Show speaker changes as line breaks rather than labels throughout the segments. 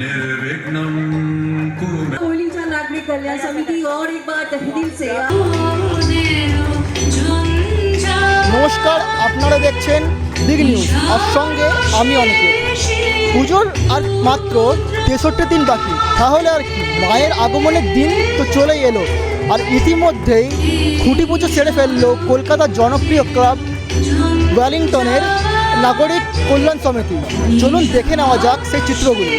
निर्विघ्नं कुरु मे
कोयलिंचा नागरिक कल्याण समिति और एक बार तहे दिल से
নমস্কার আপনারা দেখছেন বিগ নিউজ আর সঙ্গে আমি অনেকে পুজোর আর মাত্র তেষট্টি দিন বাকি তাহলে আর কি মায়ের আগমনের দিন তো চলেই এলো আর ইতিমধ্যেই খুঁটি পুজো সেরে ফেললো কলকাতার জনপ্রিয় ক্লাব ওয়েলিংটনের নাগরিক কল্যাণ সমিতি। চলুন দেখে নেওয়া যাক সেই চিত্রগুলি।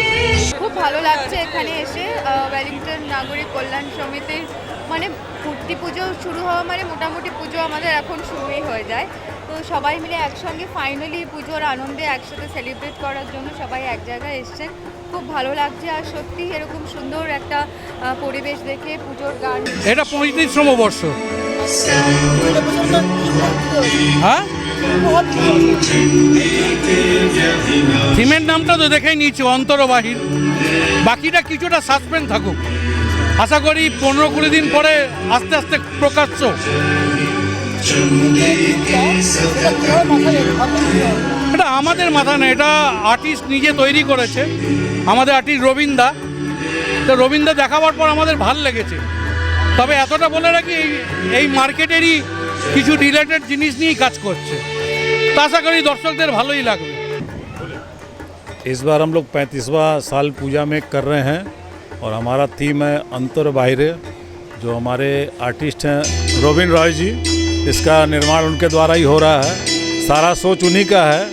খুব ভালো লাগছে এখানে এসে ওয়েলিংটন নাগরিক কল্যাণ সমিতির মানে মূর্তি পুজো শুরু হওয়া মানে মোটামুটি পুজো আমাদের এখন শুরুই হয়ে যায়। তো সবাই মিলে একসঙ্গে ফাইনালি পুজোর আনন্দে একসাথে সেলিব্রেট করার জন্য সবাই এক জায়গায় এসছেন। খুব ভালো লাগছে আর সত্যি এরকম সুন্দর একটা পরিবেশ দেখে পুজোর গান।
এটা পঁয়ত্রিশতম বর্ষ। হ্যাঁ? থিমের নামটা তো দেখেই নিয়েছি, অন্তরবাহির। বাকিটা কিছুটা সাসপেন্স থাকুক। আশা করি পনেরো কুড়ি দিন পরে আস্তে আস্তে প্রকাশ্য। এটা আমাদের মাথা না এটা আর্টিস্ট নিজে তৈরি করেছে। আমাদের আর্টিস্ট রবীন্দা। তো রবীন্দ্র দেখাবার পর আমাদের ভালো লেগেছে। তবে এতটা বলে রাখি এই মার্কেটেরই কিছু রিলেটেড জিনিস নিয়েই কাজ করছে তো আশা করি দর্শকদের ভালোই লাগবে
इस बार हम लोग पैंतीसवा साल पूजा में कर रहे हैं और हमारा थीम है अंतर बाहरे जो हमारे आर्टिस्ट हैं रोबिन रॉय जी इसका निर्माण उनके द्वारा ही हो रहा है सारा सोच उन्हीं का है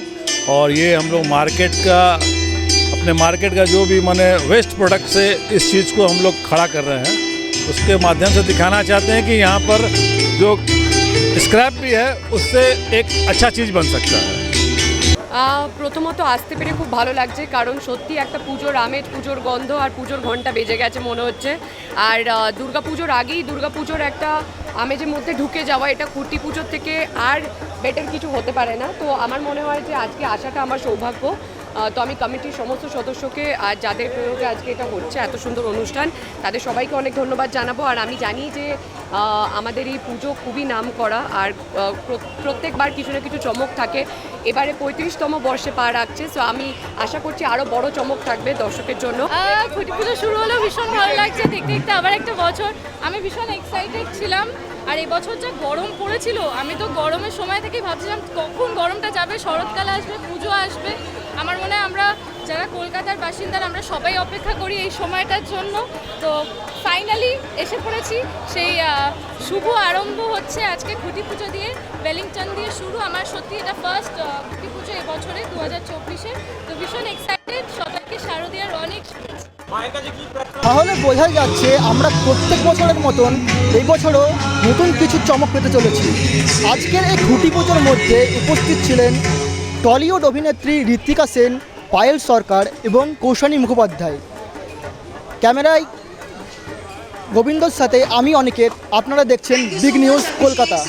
और ये हम लोग मार्केट का अपने मार्केट का जो भी माने वेस्ट प्रोडक्ट से इस चीज़ को हम लोग खड़ा कर रहे हैं उसके माध्यम से दिखाना चाहते हैं कि यहाँ पर जो स्क्रैप भी है उससे एक अच्छा चीज़ बन सकता है
আহ, প্রথমত আসতে পেরে খুব ভালো লাগছে কারণ সত্যি একটা পুজোর আমেজ পুজোর গন্ধ আর পুজোর ঘন্টা বেজে গেছে মনে হচ্ছে আর আহ, দুর্গাপুজোর আগেই দুর্গাপুজোর একটা আমেজের মধ্যে ঢুকে যাওয়া এটা কুর্তি পুজোর থেকে আর বেটার কিছু হতে পারে না তো আমার মনে হয় যে আজকে আসাটা আমার সৌভাগ্য আহ, তো আমি কমিটির সমস্ত সদস্যকে আর যাদের প্রয়োগে আজকে এটা হচ্ছে, এত সুন্দর অনুষ্ঠান, তাদের সবাইকে অনেক ধন্যবাদ জানাব। আর আমি জানি যে আমাদের এই পুজো খুবই নাম করা, আর প্র- প্রত্যেকবার কিছু না কিছু চমক থাকে। এবারে পঁয়ত্রিশতম বর্ষে পা রাখছে সো আমি আশা করছি আরও বড় চমক থাকবে দর্শকের জন্য।
খুঁটি পুজো শুরু হলেও ভীষণ ভালো লাগছে দেখতে দেখতে, আবার একটা বছর। আমি ভীষণ এক্সাইটেড ছিলাম, আর এই বছর যা গরম পড়েছিল, আমি তো গরমের সময় থেকেই ভাবছিলাম কখন গরমটা যাবে, শরৎকালে আসবে, পুজো আসবে আমার মনে হয় আমরা যারা কলকাতার বাসিন্দারা আমরা সবাই অপেক্ষা করি এই সময়টার জন্য। তো ফাইনালি এসে পড়েছি। সেই শুভ আরম্ভ হচ্ছে আজকে খুঁটি পুজো দিয়ে। ওয়েলিংটন দিয়ে শুরু। আমার সত্যি এটা ফার্স্ট খুঁটি পুজো এবছরে দু হাজার চব্বিশে। তো ভীষণ এক্সাইটেড সবাইকে শারদীয়ার অনেক
তাহলে বোঝাই যাচ্ছে আমরা প্রত্যেক বছরের মতন এই বছরও নতুন কিছু চমক পেতে চলেছি। আজকের এই খুঁটি পুজোর মধ্যে উপস্থিত ছিলেন টলিউড অভিনেত্রী ঋত্বিকা সেন, পায়েল সরকার এবং কৌশানী মুখোপাধ্যায়। ক্যামেরায় গোবিন্দর সাথে আমি অনেকের আপনারা দেখছেন বিগ নিউজ কলকাতা।